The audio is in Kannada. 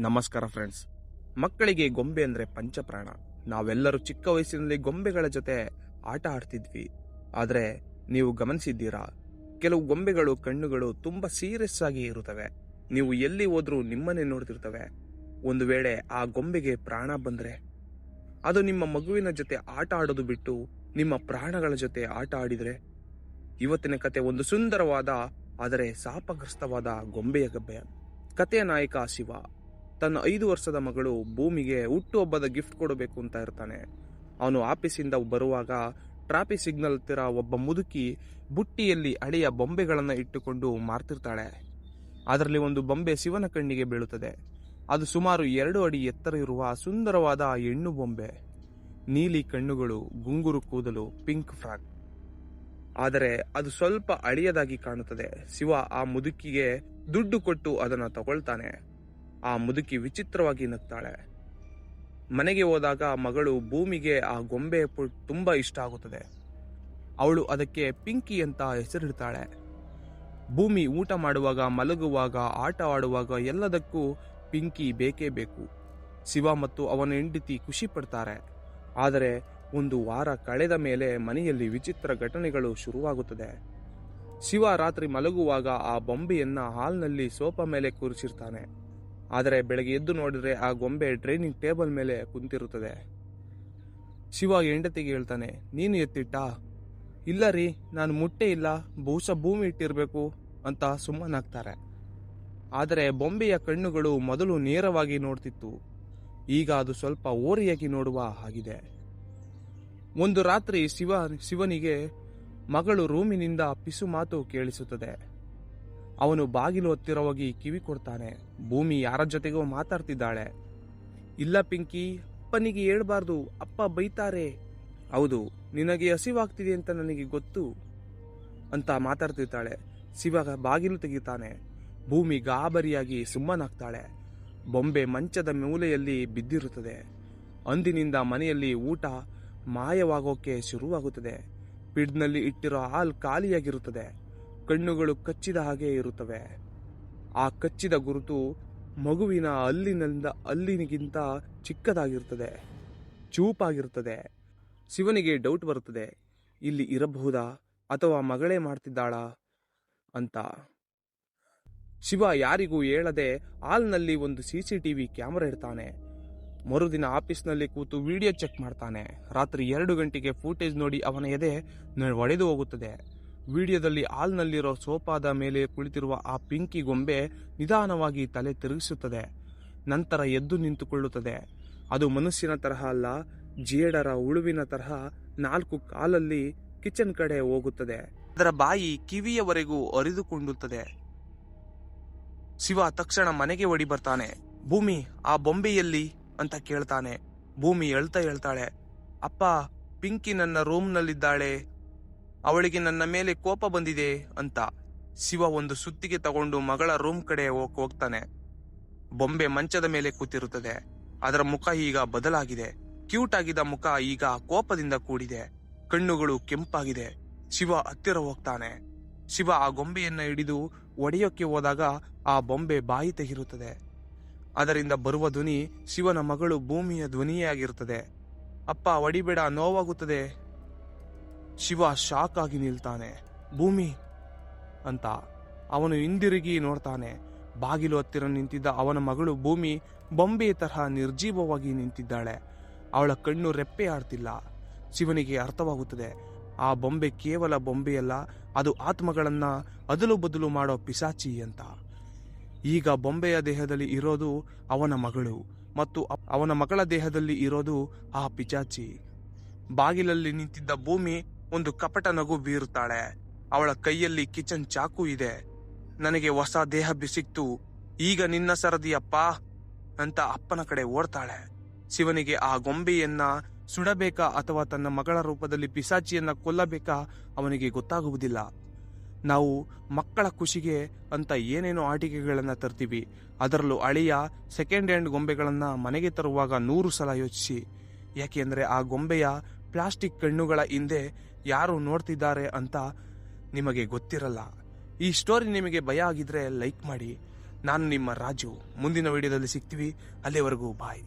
ನಮಸ್ಕಾರ ಫ್ರೆಂಡ್ಸ್ ಮಕ್ಕಳಿಗೆ ಗೊಂಬೆ ಅಂದರೆ ಪಂಚಪ್ರಾಣ. ನಾವೆಲ್ಲರೂ ಚಿಕ್ಕ ವಯಸ್ಸಿನಲ್ಲಿ ಗೊಂಬೆಗಳ ಜೊತೆ ಆಟ ಆಡ್ತಿದ್ವಿ. ಆದರೆ ನೀವು ಗಮನಿಸಿದ್ದೀರಾ? ಕೆಲವು ಗೊಂಬೆಗಳು ಕಣ್ಣುಗಳು ತುಂಬ ಸೀರಿಯಸ್ ಆಗಿ ಇರುತ್ತವೆ. ನೀವು ಎಲ್ಲಿ ಹೋದರೂ ನಿಮ್ಮನ್ನೇ ನೋಡ್ತಿರ್ತವೆ. ಒಂದು ವೇಳೆ ಆ ಗೊಂಬೆಗೆ ಪ್ರಾಣ ಬಂದರೆ, ಅದು ನಿಮ್ಮ ಮಗುವಿನ ಜೊತೆ ಆಟ ಆಡೋದು ಬಿಟ್ಟು ನಿಮ್ಮ ಪ್ರಾಣಗಳ ಜೊತೆ ಆಟ ಆಡಿದರೆ, ಇವತ್ತಿನ ಕತೆ ಒಂದು ಸುಂದರವಾದ, ಆದರೆ ಶಾಪಗ್ರಸ್ತವಾದ ಗೊಂಬೆಯ ಗಬ್ಬೆ ಕಥೆಯ ನಾಯಕ ಶಿವ. ತನ್ನ ಐದು ವರ್ಷದ ಮಗಳು ಭೂಮಿಗೆ ಹುಟ್ಟುಹಬ್ಬದ ಗಿಫ್ಟ್ ಕೊಡಬೇಕು ಅಂತ ಇರ್ತಾನೆ. ಅವನು ಆಫೀಸಿಂದ ಬರುವಾಗ ಟ್ರಾಫಿಕ್ ಸಿಗ್ನಲ್ ಹತ್ತಿರ ಒಬ್ಬ ಮುದುಕಿ ಬುಟ್ಟಿಯಲ್ಲಿ ಹಳೆಯ ಬೊಂಬೆಗಳನ್ನು ಇಟ್ಟುಕೊಂಡು ಮಾರ್ತಿರ್ತಾಳೆ. ಅದರಲ್ಲಿ ಒಂದು ಬೊಂಬೆ ಶಿವನ ಕಣ್ಣಿಗೆ ಬೀಳುತ್ತದೆ. ಅದು ಸುಮಾರು ಎರಡು ಅಡಿ ಎತ್ತರ ಇರುವ ಸುಂದರವಾದ ಹೆಣ್ಣು ಬೊಂಬೆ. ನೀಲಿ ಕಣ್ಣುಗಳು, ಗುಂಗುರು ಕೂದಲು, ಪಿಂಕ್ ಫ್ರಾಕ್ ಆದರೆ ಅದು ಸ್ವಲ್ಪ ಅಳಿಯದಾಗಿ ಕಾಣುತ್ತದೆ. ಶಿವ ಆ ಮುದುಕಿಗೆ ದುಡ್ಡು ಕೊಟ್ಟು ಅದನ್ನು ತಗೊಳ್ತಾನೆ. ಆ ಮುದುಕಿ ವಿಚಿತ್ರವಾಗಿ ನಗ್ತಾಳೆ. ಮನೆಗೆ ಹೋದಾಗ ಮಗಳು ಭೂಮಿಗೆ ಆ ಗೊಂಬೆ ತುಂಬಾ ಇಷ್ಟ ಆಗುತ್ತದೆ. ಅವಳು ಅದಕ್ಕೆ ಪಿಂಕಿ ಅಂತ ಹೆಸರಿಡ್ತಾಳೆ. ಭೂಮಿ ಊಟ ಮಾಡುವಾಗ, ಮಲಗುವಾಗ, ಆಟ ಆಡುವಾಗ ಎಲ್ಲದಕ್ಕೂ ಪಿಂಕಿ ಬೇಕೇ ಬೇಕು. ಶಿವ ಮತ್ತು ಅವನ ಹೆಂಡತಿ ಖುಷಿ ಪಡ್ತಾರೆ. ಆದರೆ ಒಂದು ವಾರ ಕಳೆದ ಮೇಲೆ ಮನೆಯಲ್ಲಿ ವಿಚಿತ್ರ ಘಟನೆಗಳು ಶುರುವಾಗುತ್ತದೆ. ಶಿವ ರಾತ್ರಿ ಮಲಗುವಾಗ ಆ ಬೊಂಬೆಯನ್ನ ಹಾಲ್ನಲ್ಲಿ ಸೋಪ ಮೇಲೆ ಕೂರಿಸಿರ್ತಾನೆ. ಆದರೆ ಬೆಳಗ್ಗೆ ಎದ್ದು ನೋಡಿದರೆ ಆ ಗೊಂಬೆ ಟ್ರೈನಿಂಗ್ ಟೇಬಲ್ ಮೇಲೆ ಕುಂತಿರುತ್ತದೆ. ಶಿವ ಹೆಂಡತಿಗೆ ಹೇಳ್ತಾನೆ, ನೀನು ಎತ್ತಿಟ್ಟ? ಇಲ್ಲ ರೀ, ನಾನು ಮುಟ್ಟೆ ಇಲ್ಲ, ಬಹುಶಃ ಭೂಮಿ ಇಟ್ಟಿರಬೇಕು, ಅಂತ ಸುಮ್ಮನಾಗ್ತಾರೆ. ಆದರೆ ಬೊಂಬೆಯ ಕಣ್ಣುಗಳು ಮೊದಲು ನೇರವಾಗಿ ನೋಡ್ತಿತ್ತು. ಈಗ ಅದು ಸ್ವಲ್ಪ ಓರಿಯಾಗಿ ನೋಡುವ ಹಾಗಿದೆ. ಒಂದು ರಾತ್ರಿ ಶಿವ, ಶಿವನಿಗೆ ಮಗಳು ರೂಮಿನಿಂದ ಪಿಸು ಮಾತು ಕೇಳಿಸುತ್ತದೆ. ಅವನು ಬಾಗಿಲು ಹತ್ತಿರ ಹೋಗಿ ಕಿವಿ ಕೊಡ್ತಾನೆ. ಭೂಮಿ ಯಾರ ಜೊತೆಗೋ ಮಾತಾಡ್ತಿದ್ದಾಳೆ. ಇಲ್ಲ ಪಿಂಕಿ, ಅಪ್ಪನಿಗೆ ಹೇಳ್ಬಾರ್ದು. ಅಪ್ಪ ಬೈತಾರೆ. ಹೌದು, ನಿನಗೆ ಹಸಿವಾಗ್ತಿದೆ ಅಂತ ನನಗೆ ಗೊತ್ತು ಅಂತ ಮಾತಾಡ್ತಿರ್ತಾಳೆ. ಶಿವ ಬಾಗಿಲು ತೆಗಿತಾನೆ. ಭೂಮಿ ಗಾಬರಿಯಾಗಿ ಸುಮ್ಮನಾಗ್ತಾಳೆ. ಬೊಂಬೆ ಮಂಚದ ಮೂಲೆಯಲ್ಲಿ ಬಿದ್ದಿರುತ್ತದೆ. ಅಂದಿನಿಂದ ಮನೆಯಲ್ಲಿ ಊಟ ಮಾಯವಾಗೋಕೆ ಶುರುವಾಗುತ್ತದೆ. ಪಿಡ್ನಲ್ಲಿ ಇಟ್ಟಿರೋ ಹಾಲ್ ಖಾಲಿಯಾಗಿರುತ್ತದೆ. ಕಣ್ಣುಗಳು ಕಚ್ಚಿದ ಹಾಗೆ ಇರುತ್ತವೆ. ಆ ಕಚ್ಚಿದ ಗುರುತು ಮಗುವಿನ ಅಲ್ಲಿನಿಂದ ಅಲ್ಲಿನಿಗಿಂತ ಚಿಕ್ಕದಾಗಿರುತ್ತದೆ, ಚೂಪಾಗಿರುತ್ತದೆ. ಶಿವನಿಗೆ ಡೌಟ್ ಬರುತ್ತದೆ, ಇಲ್ಲಿ ಇರಬಹುದಾ ಅಥವಾ ಮಗಳೇ ಮಾಡ್ತಿದ್ದಾಳಾ ಅಂತ. ಶಿವ ಯಾರಿಗೂ ಹೇಳದೆ ಹಾಲ್ನಲ್ಲಿ ಒಂದು ಸಿ ಸಿ ಟಿವಿ ಕ್ಯಾಮೆರಾ ಇಡ್ತಾನೆ. ಮರುದಿನ ಆಫೀಸ್ನಲ್ಲಿ ಕೂತು ವಿಡಿಯೋ ಚೆಕ್ ಮಾಡ್ತಾನೆ. ರಾತ್ರಿ ಎರಡು ಗಂಟೆಗೆ ಫೂಟೇಜ್ ನೋಡಿ ಅವನ ಎದೆ ಒಡೆದು ಹೋಗುತ್ತದೆ. ವಿಡಿಯೋದಲ್ಲಿ ಹಾಲ್ನಲ್ಲಿರೋ ಸೋಫಾದ ಮೇಲೆ ಕುಳಿತಿರುವ ಆ ಪಿಂಕಿ ಗೊಂಬೆ ನಿಧಾನವಾಗಿ ತಲೆ ತಿರುಗಿಸುತ್ತದೆ. ನಂತರ ಎದ್ದು ನಿಂತುಕೊಳ್ಳುತ್ತದೆ. ಅದು ಮನುಷ್ಯನ ತರಹ ಅಲ್ಲ, ಜೇಡರ ಉಳುವಿನ ತರಹ ನಾಲ್ಕು ಕಾಲಲ್ಲಿ ಕಿಚನ್ ಕಡೆ ಹೋಗುತ್ತದೆ. ಅದರ ಬಾಯಿ ಕಿವಿಯವರೆಗೂ ಅರಿದುಕೊಂಡುತ್ತದೆ ಶಿವ ತಕ್ಷಣ ಮನೆಗೆ ಓಡಿ ಬರ್ತಾನೆ. ಭೂಮಿ, ಆ ಬೊಂಬೆಯಲ್ಲಿ ಅಂತ ಕೇಳ್ತಾನೆ. ಭೂಮಿ ಹೇಳ್ತಾ ಹೇಳ್ತಾಳೆ, ಅಪ್ಪ, ಪಿಂಕಿ ನನ್ನ ರೂಮ್ನಲ್ಲಿದ್ದಾಳೆ. ಅವಳಿಗೆ ನನ್ನ ಮೇಲೆ ಕೋಪ ಬಂದಿದೆ ಅಂತ ಶಿವ ಒಂದು ಸುತ್ತಿಗೆ ತಗೊಂಡು ಮಗಳ ರೂಮ್ ಕಡೆ ಹೋಗ್ ಹೋಗ್ತಾನೆ. ಬೊಂಬೆ ಮಂಚದ ಮೇಲೆ ಕೂತಿರುತ್ತದೆ. ಅದರ ಮುಖ ಈಗ ಬದಲಾಗಿದೆ. ಕ್ಯೂಟ್ ಆಗಿದ್ದ ಮುಖ ಈಗ ಕೋಪದಿಂದ ಕೂಡಿದೆ. ಕಣ್ಣುಗಳು ಕೆಂಪಾಗಿದೆ. ಶಿವ ಹತ್ತಿರ ಹೋಗ್ತಾನೆ. ಶಿವ ಆ ಗೊಂಬೆಯನ್ನ ಹಿಡಿದು ಒಡೆಯೋಕೆ ಹೋದಾಗ ಆ ಬೊಂಬೆ ಬಾಯಿ ತೆಗಿರುತ್ತದೆ. ಅದರಿಂದ ಬರುವ ಧ್ವನಿ ಶಿವನ ಮಗಳು ಭೂಮಿಯ ಧ್ವನಿಯೇ ಆಗಿರುತ್ತದೆ. ಅಪ್ಪ, ಒಡಿಬೇಡ, ನೋವಾಗುತ್ತದೆ. ಶಿವ ಶಾಕ್ ಆಗಿ ನಿಲ್ತಾನೆ. ಭೂಮಿ ಅಂತ ಅವನು ಹಿಂದಿರುಗಿ ನೋಡ್ತಾನೆ. ಬಾಗಿಲು ಹತ್ತಿರ ನಿಂತಿದ್ದ ಅವನ ಮಗಳು ಭೂಮಿ ಬೊಂಬೆ ತರಹ ನಿರ್ಜೀವವಾಗಿ ನಿಂತಿದ್ದಾಳೆ. ಅವಳ ಕಣ್ಣು ರೆಪ್ಪೆ ಆಡ್ತಿಲ್ಲ. ಶಿವನಿಗೆ ಅರ್ಥವಾಗುತ್ತದೆ, ಆ ಬೊಂಬೆ ಕೇವಲ ಬೊಂಬೆಯಲ್ಲ, ಅದು ಆತ್ಮಗಳನ್ನ ಅದಲು ಬದಲು ಮಾಡೋ ಪಿಸಾಚಿ ಅಂತ. ಈಗ ಬೊಂಬೆಯ ದೇಹದಲ್ಲಿ ಇರೋದು ಅವನ ಮಗಳು ಮತ್ತು ಅವನ ಮಗಳ ದೇಹದಲ್ಲಿ ಇರೋದು ಆ ಪಿಚಾಚಿ ಬಾಗಿಲಲ್ಲಿ ನಿಂತಿದ್ದ ಭೂಮಿ ಒಂದು ಕಪಟ ನಗು ಬೀರುತ್ತಾಳೆ. ಅವಳ ಕೈಯಲ್ಲಿ ಕಿಚನ್ ಚಾಕು ಇದೆ. ನನಗೆ ಹೊಸ ದೇಹ ಬಿಸಿಕ್ತು ಈಗ ನಿನ್ನ ಸರದಿಯಪ್ಪ ಅಂತ ಅಪ್ಪನ ಕಡೆ ಓಡ್ತಾಳೆ. ಶಿವನಿಗೆ ಆ ಗೊಂಬೆಯನ್ನ ಸುಡಬೇಕಾ ಅಥವಾ ತನ್ನ ಮಗಳ ರೂಪದಲ್ಲಿ ಪಿಸಾಚಿಯನ್ನ ಕೊಲ್ಲಬೇಕಾ ಅವನಿಗೆ ಗೊತ್ತಾಗುವುದಿಲ್ಲ. ನಾವು ಮಕ್ಕಳ ಖುಷಿಗೆ ಅಂತ ಏನೇನೋ ಆಟಿಕೆಗಳನ್ನ ತರ್ತೀವಿ. ಅದರಲ್ಲೂ ಅಳಿಯ ಸೆಕೆಂಡ್ ಹ್ಯಾಂಡ್ ಗೊಂಬೆಗಳನ್ನ ಮನೆಗೆ ತರುವಾಗ ನೂರು ಸಲ ಯೋಚಿಸಿ. ಯಾಕೆಂದ್ರೆ ಆ ಗೊಂಬೆಯ ಪ್ಲಾಸ್ಟಿಕ್ ಕಣ್ಣುಗಳ ಹಿಂದೆ ಯಾರು ನೋಡ್ತಿದ್ದಾರೆ ಅಂತ ನಿಮಗೆ ಗೊತ್ತಿರಲ್ಲ. ಈ ಸ್ಟೋರಿ ನಿಮಗೆ ಭಯ ಆಗಿದ್ರೆ ಲೈಕ್ ಮಾಡಿ. ನಾನು ನಿಮ್ಮ ರಾಜು. ಮುಂದಿನ ವಿಡಿಯೋದಲ್ಲಿ ಸಿಗ್ತೀವಿ. ಅಲ್ಲಿವರೆಗೂ ಬಾಯ್